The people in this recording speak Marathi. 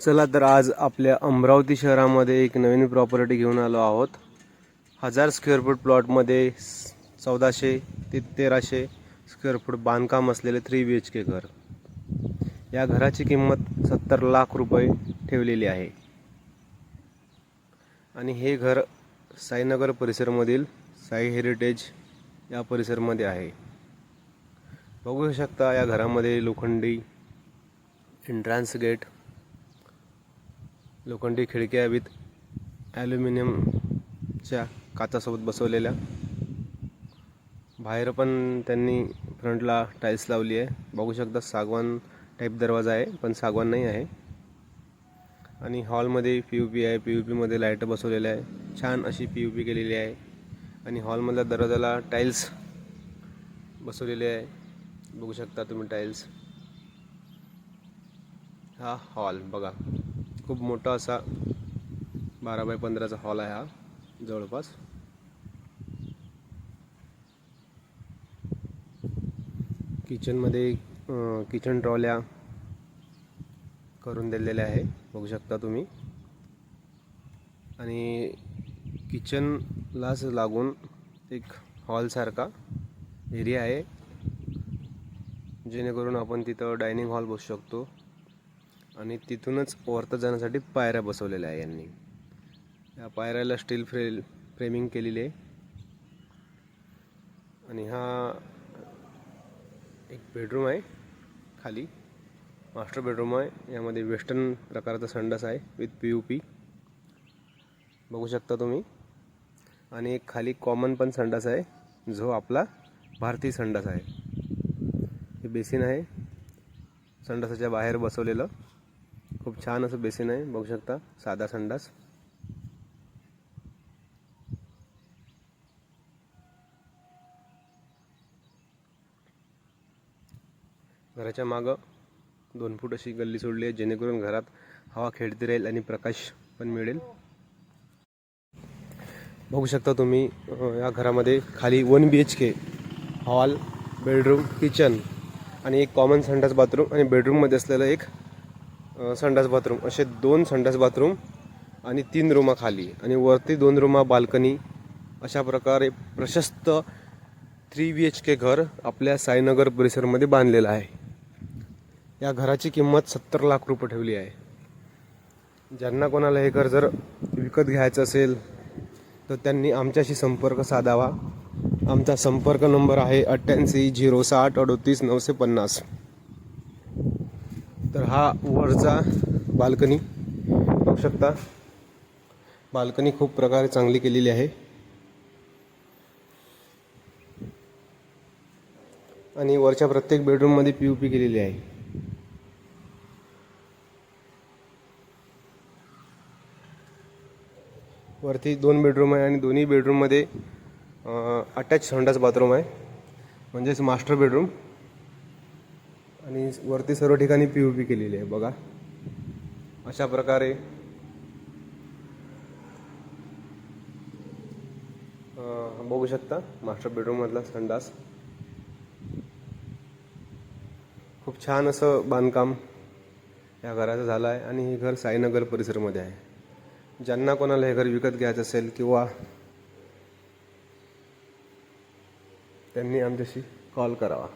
चला तर आज आपल्या अमरावती शहरामध्ये एक नवीन प्रॉपर्टी घेऊन आलो आहोत. हजार स्क्वेअर फूट प्लॉटमध्ये चौदाशे ते तेराशे स्क्वेअर फूट बांधकाम असलेले थ्री बी एच के घर. या घराची किंमत सत्तर लाख रुपये ठेवलेली आहे. आणि हे घर साईनगर परिसरमधील साई हेरिटेज या परिसरमध्ये आहे. बघू शकता या घरामध्ये लोखंडी एंट्रान्स गेट लोखंडी खिडक्या विथ ॲल्युमिनियमच्या काचासोबत बसवलेल्या. बाहेर पण त्यांनी फ्रंटला टाईल्स लावली आहे. बघू शकता सागवान टाईप दरवाजा आहे पण सागवान नाही आहे. आणि हॉलमध्ये पी यू पी आहे. पी यू पीमध्ये लाइट बसवलेल्या आहे. छान अशी पी यू पी केलेली आहे. आणि हॉलमधल्या दरवाजाला टाईल्स बसवलेले आहे. बघू शकता तुम्ही टाईल्स हा हॉल बघा. खूप मोठा असा बारा बाय पंधराचा हॉल आहे हा जवळपास. किचनमध्ये किचन ट्रॉल्या करून दिलेल्या आहे बघू शकता तुम्ही. आणि किचनलाच लागून एक हॉलसारखा एरिया आहे जेणेकरून आपण तिथं डायनिंग हॉल बसू शकतो. आणि तिथूनच वरता जाण्यासाठी पायऱ्या बसवलेल्या आहे यांनी. या पायऱ्याला स्टील फ्रे फ्रेमिंग केलेली आहे. आणि हा एक बेडरूम आहे खाली. मास्टर बेडरूम आहे. यामध्ये वेस्टर्न प्रकारचा संडास आहे विथ पी यू पी बघू शकता तुम्ही. आणि एक खाली कॉमन पण संडास आहे जो आपला भारतीय संडास आहे. हे बेसिन आहे. संडासाच्या बाहेर बसवलेलं. खूप छान असं बेसिन आहे बघू शकता. साधा संडास. घराच्या मागं दोन फूट अशी गल्ली सोडली आहे जेणेकरून घरात हवा खेळती राहील आणि प्रकाश पण मिळेल. बघू शकता तुम्ही या घरामध्ये खाली one B H K hall bedroom kitchen आणि एक कॉमन संडास बाथरूम आणि बेडरूममध्ये असलेलं एक संडास बाथरूम. असे दोन संडास बाथरूम आणि तीन रूमा खाली. आणि वरती दोन रूमा बाल्कनी. अशा प्रकारे प्रशस्त थ्री बी एच के घर आपल्या साईनगर परिसरमध्ये बांधलेलं आहे. या घराची किंमत सत्तर लाख रुपये ठेवली आहे. ज्यांना कोणाला हे घर जर विकत घ्यायचं असेल तर त्यांनी आमच्याशी संपर्क साधावा. आमचा संपर्क नंबर आहे अठ्ठ्याऐंशी झिरो साठ अडोतीस नऊशे पन्नास. तर हा वरचा बाल्कनी बघू शकता. बाल्कनी खूप प्रकारे चांगली केलेली आहे. आणि वरच्या प्रत्येक बेडरूममध्ये पी यू पी केलेली आहे. वरती दोन बेडरूम आहे आणि दोन्ही बेडरूममध्ये अटॅच संडास बाथरूम आहे. म्हणजेच मास्टर बेडरूम आणि वरती सर्व ठिकाणी पी यू पी केलेली आहे बघा. अशा प्रकारे बघू शकता मास्टर बेडरूममधला संडास. खूप छान असं बांधकाम या घराचं झालं आहे आणि हे घर साईनगर परिसरमध्ये आहे. ज्यांना कोणाला हे घर विकत घ्यायचं असेल किंवा त्यांनी आमच्याशी कॉल करावा.